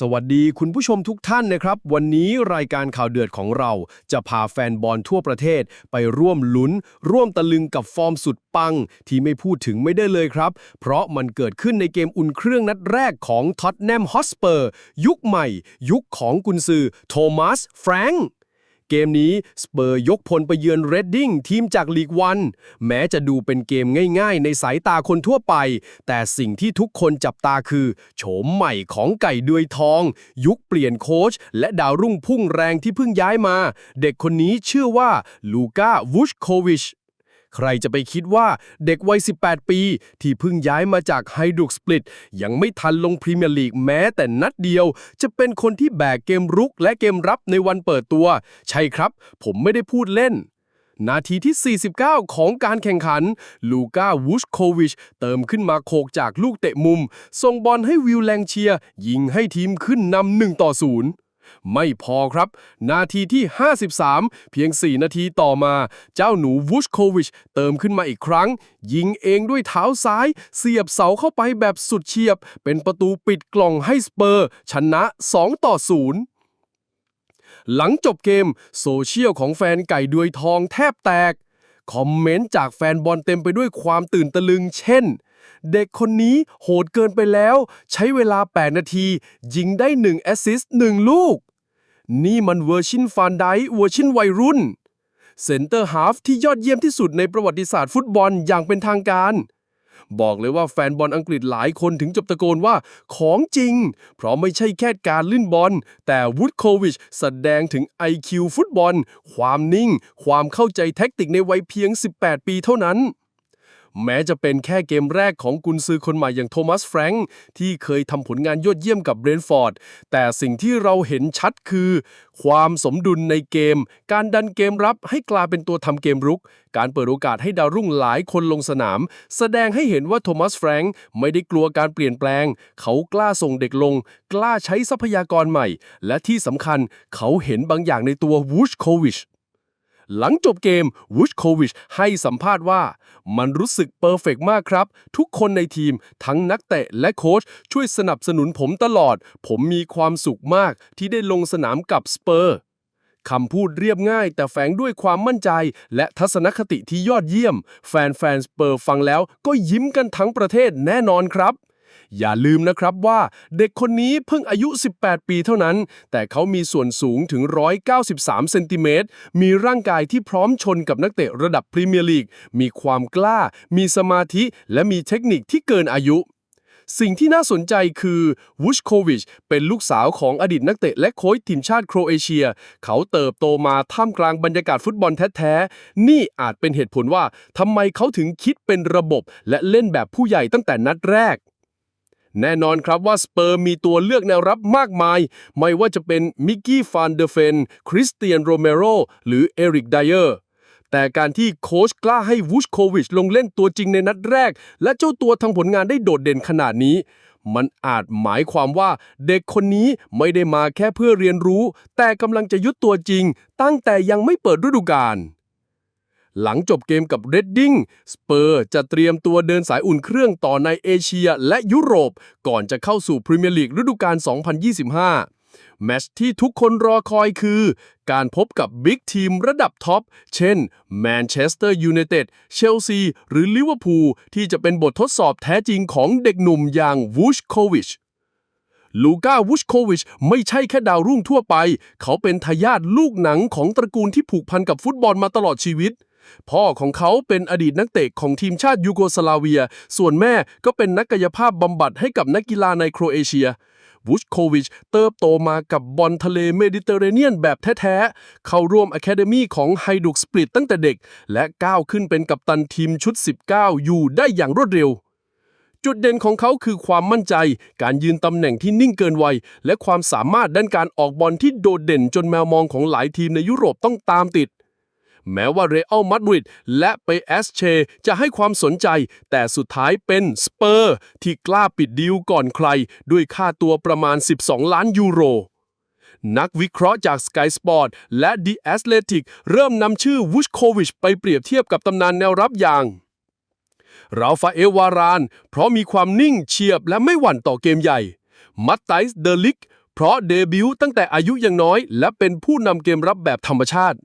สวัสดีคุณผู้ชมทุกท่านนะครับ วันนี้รายการข่าวเดือดของเรา จะพาแฟนบอลทั่วประเทศ ไปร่วมลุ้น ร่วมตะลึงกับฟอร์มสุดปัง ที่ไม่พูดถึงไม่ได้เลยครับ เพราะมันเกิดขึ้นในเกมอุ่นเครื่องนัดแรกของท็อตแนมฮอสเปอร์ ยุคใหม่ ยุคของกุนซือ โทมัสแฟรงค์ เกมนี้สเปอร์ยกพลไปเยือนเรดดิ้งทีมจากลีกวัน แม้จะดูเป็นเกมง่ายๆ ในสายตาคนทั่วไป แต่สิ่งที่ทุกคนจับตาคือ โฉมใหม่ของไก่ด้วยทอง ยุคเปลี่ยนโค้ชและดาวรุ่งพุ่งแรงที่เพิ่งย้ายมา เด็กคนนี้ชื่อว่าลูก้าวูชโควิช ใครจะไปคิดว่าเด็กวัย 18 ปี ที่เพิ่งย้ายมาจากไฮดุกสปลิตยังไม่ทันลงพรีเมียร์ลีกแม้แต่นัดเดียว จะเป็นคนที่แบกเกมรุกและเกมรับในวันเปิดตัว ใช่ครับ ผมไม่ได้พูดเล่นนาทีที่ 49 ของการแข่งขัน ลูก้าวูชโควิช เติมขึ้นมาโขกจากลูกเตะมุม ส่งบอลให้วิลแลงเชีย ยิงให้ทีมขึ้นนำหนึ่งต่อศูนย์ ไม่พอครับ นาทีที่ 53 เพียง 4 นาทีต่อมา เจ้าหนูวูชโควิชเติมขึ้นมาอีกครั้ง ยิงเองด้วยเท้าซ้าย เสียบเสาเข้าไปแบบสุดเฉียบ เป็นประตูปิดกล่องให้สเปอร์ ชนะ 2 ต่อ 0หลังจบเกม โซเชียลของแฟนไก่ดวยทองแทบแตก คอมเมนต์จากแฟนบอลเต็มไปด้วยความตื่นตะลึงเช่น เด็กคนนี้โหดเกินไปแล้ว ใช้เวลา 8 นาที ยิงได้1แอสซิสต์1ลูก นี่มันเวอร์ชินฟานไดเวอร์ชินวัยรุ่น เซนเตอร์ฮาฟที่ยอดเยี่ยมที่สุดในประวัติศาสตร์ฟุตบอลอย่างเป็นทางการ บอกเลยว่าแฟนบอลอังกฤษหลายคนถึงจบตะโกนว่าของจริง เพราะไม่ใช่แค่การลื่นบอล แต่วูดโควิชแสดงถึง IQ ฟุตบอล ความนิ่ง ความเข้าใจแท็กติกในวัยเพียง 18 ปีเท่านั้น แม้จะเป็นแค่เกมแรกของกุนซือคนใหม่อย่างโทมัสแฟรงค์ที่เคยทำผลงานยอดเยี่ยมกับเบรนฟอร์ด แต่สิ่งที่เราเห็นชัดคือ ความสมดุลในเกม การดันเกมรับให้กลายเป็นตัวทำเกมรุก การเปิดโอกาสให้ดาวรุ่งหลายคนลงสนาม แสดงให้เห็นว่าโทมัสแฟรงค์ไม่ได้กลัวการเปลี่ยนแปลง เขากล้าส่งเด็กลง กล้าใช้ทรัพยากรใหม่ และที่สำคัญเขาเห็นบางอย่างในตัววูชโควิช หลังจบเกมวูชโควิชให้สัมภาษณ์ว่า มันรู้สึกเพอร์เฟกต์มากครับ ทุกคนในทีมทั้งนักเตะและโค้ชช่วยสนับสนุนผมตลอด ผมมีความสุขมากที่ได้ลงสนามกับสเปอร์คำพูดเรียบง่าย แต่แฝงด้วยความมั่นใจ และทัศนคติที่ยอดเยี่ยม แฟนแฟนสเปอร์ฟังแล้วก็ยิ้มกันทั้งประเทศแน่นอนครับ อย่าลืมนะครับว่าเด็กคนนี้เพิ่งอายุ 18 ปีเท่านั้น แต่เขามีส่วนสูงถึง 193 เซนติเมตร มีร่างกายที่พร้อมชนกับนักเตะระดับพรีเมียร์ลีก มีความกล้า มีสมาธิ และมีเทคนิคที่เกินอายุสิ่งที่น่าสนใจคือวูชโควิชเป็นลูกสาวของอดีตนักเตะและโค้ชทีมชาติโครเอเชีย เขาเติบโตมาท่ามกลางบรรยากาศฟุตบอลแท้ๆ นี่อาจเป็นเหตุผลว่าทำไมเขาถึงคิดเป็นระบบและเล่นแบบผู้ใหญ่ตั้งแต่นัดแรก แน่นอนครับว่าสเปอร์มีตัวเลือกแนวรับมากมาย ไม่ว่าจะเป็นมิกกี้ฟานเดอร์เฟน คริสเตียนโรเมโรหรือเอริกไดเออร์ แต่การที่โค้ชกล้าให้วูชโควิชลงเล่นตัวจริงในนัดแรก และเจ้าตัวทำผลงานได้โดดเด่นขนาดนี้ มันอาจหมายความว่าเด็กคนนี้ไม่ได้มาแค่เพื่อเรียนรู้ แต่กำลังจะยุดตัวจริง ตั้งแต่ยังไม่เปิดฤดูกาล หลังจบเกมกับเรดดิ้งสเปอร์จะเตรียมตัวเดินสายอุ่นเครื่องต่อในเอเชียและยุโรป ก่อนจะเข้าสู่พรีเมียร์ลีกฤดูกาล 2025 แมตช์ที่ทุกคนรอคอยคือ การพบกับบิ๊กทีมระดับท็อป เช่นแมนเชสเตอร์ยูไนเต็ดเชลซีหรือลิเวอร์พูลที่จะเป็นบททดสอบแท้จริงของเด็กหนุ่มอย่างวูชโควิชลูก้าวูชโควิชไม่ใช่แค่ดาวรุ่งทั่วไป เขาเป็นทายาทลูกหนังของตระกูลที่ผูกพันกับฟุตบอลมาตลอดชีวิต พ่อของเขาเป็นอดีตนักเตะของทีมชาติยูโกสลาเวีย ส่วนแม่ก็เป็นนักกายภาพบำบัดให้กับนักกีฬาในโครเอเชียวูชโควิชเติบโตมากับบอลทะเลเมดิเตอร์เรเนียนแบบแท้ ๆ เข้าร่วมอะคาเดมีของไฮดุกสปริตตั้งแต่เด็ก และก้าวขึ้นเป็นกัปตันทีมชุด 19 อยู่ได้อย่างรวดเร็ว จุดเด่นของเขาคือความมั่นใจ การยืนตำแหน่งที่นิ่งเกินวัย และความสามารถด้านการออกบอลที่โดดเด่นจนแมวมองของหลายทีมในยุโรปต้องตามติด แม้ว่าเรอัลมาดริดและเปแอสเชจะให้ความสนใจ แต่สุดท้ายเป็นสเปอร์ ที่กล้าปิดดีลก่อนใคร ด้วยค่าตัวประมาณ 12 ล้านยูโรนักวิเคราะห์จาก Sky Sport และ The Athletic เริ่มนำชื่อวูชโควิชไปเปรียบเทียบกับตำนานแนวรับอย่าง ราฟาเอลวาราน เพราะมีความนิ่งเฉียบและไม่หวั่นต่อเกมใหญ่ มัตไตส์เดลิก เพราะเดบิวต์ตั้งแต่อายุยังน้อย และเป็นผู้นำเกมรับแบบธรรมชาติ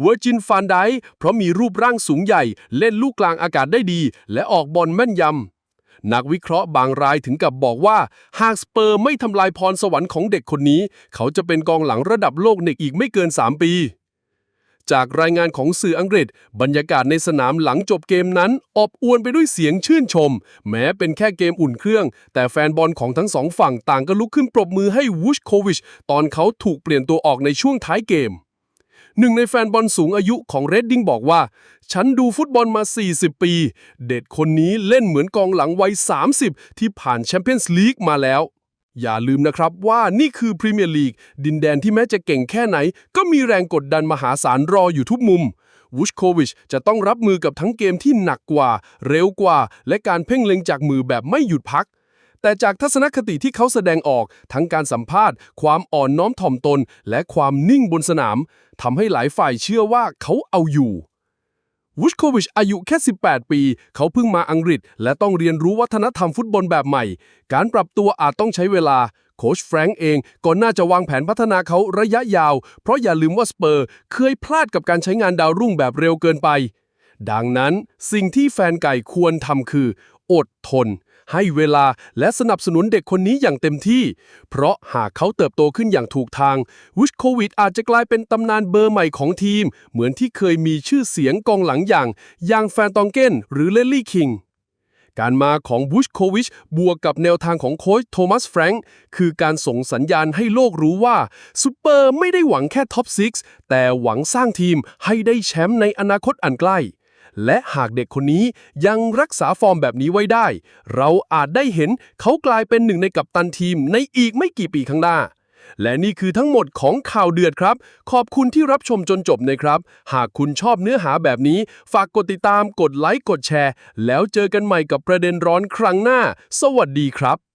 เวอร์จินฟานไดเพราะมีรูปร่างสูงใหญ่ เล่นลูกกลางอากาศได้ดี และออกบอลแม่นยำ นักวิเคราะห์บางรายถึงกับบอกว่า หากสเปอร์ไม่ทำลายพรสวรรค์ของเด็กคนนี้ เขาจะเป็นกองหลังระดับโลกในอีกไม่เกิน 3 ปี จากรายงานของสื่ออังกฤษ บรรยากาศในสนามหลังจบเกมนั้นอบอวลไปด้วยเสียงชื่นชม แม้เป็นแค่เกมอุ่นเครื่อง แต่แฟนบอลของทั้งสองฝั่งต่างก็ลุกขึ้นปรบมือให้วูชโควิชตอนเขาถูกเปลี่ยนตัวออกในช่วงท้ายเกม หนึ่งในแฟนบอลสูงอายุของเรดดิ้งบอกว่า ฉันดูฟุตบอลมา 40 ปี เด็กคนนี้เล่นเหมือนกองหลังวัย 30 ที่ผ่านแชมเปี้ยนส์ลีกมาแล้ว อย่าลืมนะครับว่านี่คือพรีเมียร์ลีกดินแดนที่แม้จะเก่งแค่ไหน ก็มีแรงกดดันมหาศาลรออยู่ทุกมุมวูชโควิชจะต้องรับมือกับทั้งเกมที่หนักกว่า เร็วกว่า และการเพ่งเล็งจากมือแบบไม่หยุดพัก แต่จากทัศนคติที่เขาแสดงออกทั้งการสัมภาษณ์ ความอ่อนน้อมถ่อมตน และความนิ่งบนสนามทำให้หลายฝ่ายเชื่อว่าเขาเอาอยู่วูชโควิชอายุแค่ 18 ปี เขาเพิ่งมาอังกฤษ และต้องเรียนรู้วัฒนธรรมฟุตบอลแบบใหม่ การปรับตัวอาจต้องใช้เวลา โค้ชแฟรงก์เองก็น่าจะวางแผนพัฒนาเขาระยะยาว เพราะอย่าลืมว่าสเปอร์ เคยพลาดกับการใช้งานดาวรุ่งแบบเร็วเกินไป ดังนั้นสิ่งที่แฟนไก่ควรทำคือ อดทน ให้เวลาและสนับสนุนเด็กคนนี้อย่างเต็มที่ เพราะหากเขาเติบโตขึ้นอย่างถูกทางวิชโควิดอาจจะกลายเป็นตำนานเบอร์ใหม่ของทีม เหมือนที่เคยมีชื่อเสียงกองหลังอย่างยางแฟนตองเกนหรือเลลลี่คิงการมาของบูชโควิชบวกกับแนวทางของโค้ชโทมัสแฟรงค์คือการส่งสัญญาณให้โลกรู้ว่าซูเปอร์ไม่ได้หวังแค่ท็อป 6 แต่หวังสร้างทีมให้ได้แชมป์ในอนาคตอันใกล้ และหากเด็กคนนี้ยังรักษาฟอร์มแบบนี้ไว้ได้ เราอาจได้เห็นเขากลายเป็นหนึ่งในกัปตันทีมในอีกไม่กี่ปีข้างหน้า และนี่คือทั้งหมดของข่าวเดือดครับ ขอบคุณที่รับชมจนจบนะครับ หากคุณชอบเนื้อหาแบบนี้ ฝากกดติดตาม กดไลค์ กดแชร์ แล้วเจอกันใหม่กับประเด็นร้อนครั้งหน้า สวัสดีครับ